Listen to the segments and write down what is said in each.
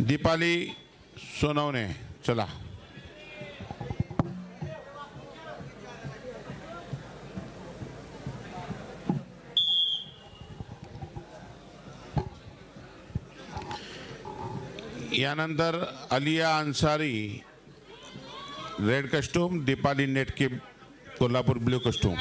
दीपाली सोनवणे चला. यानंतर Aliya Ansari red costume Deepali Netke Kolhapur blue costume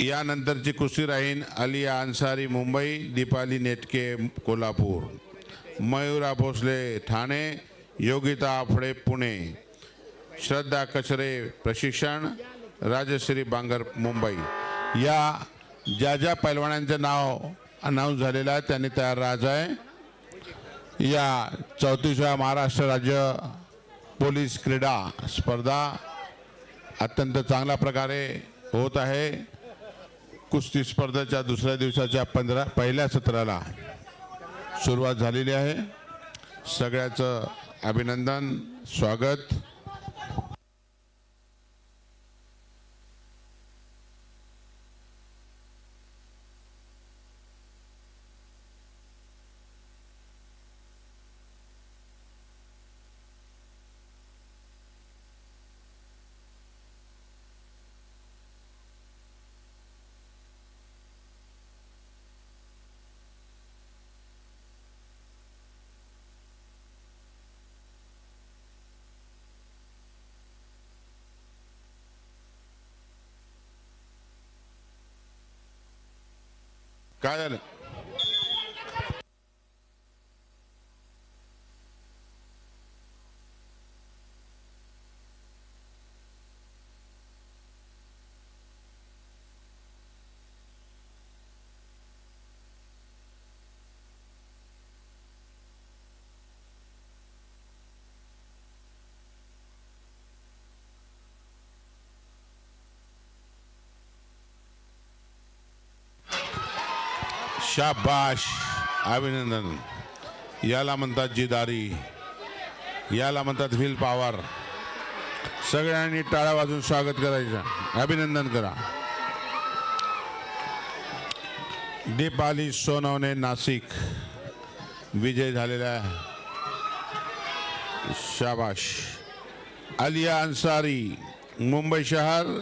यानंतरची कुस्ती राहीन अलिया अन्सारी मुंबई दीपाली नेटके कोल्हापूर. मयुरा भोसले ठाणे योगिता आफळे पुणे. श्रद्धा कचरे प्रशिक्षण राजश्री बांगर मुंबई. या ज्या ज्या पैलवानांचं नाव अनाऊन्स झालेलं आहे त्यांनी तयार राहायचं आहे. या चौतीसव्या महाराष्ट्र राज्य पोलीस क्रीडा स्पर्धा अत्यंत चांगल्या प्रकारे होत आहे. कुस्ती स्पर्धेच्या दुसऱ्या दिवसाच्या पंधरा पहिल्या सत्राला सुरुवात झालेली आहे. सगळ्याचं अभिनंदन स्वागत. Cara, शाबाश. अभिनंदन. याला म्हणतात जिदारी. याला म्हणतात व्हील पॉवर. सगळ्यांनी टाळ्या वाजून स्वागत करायचं. अभिनंदन करा. दीपाली सोनवणे नाशिक. विजय झालेला शाबाश. आलिया अन्सारी मुंबई शहर.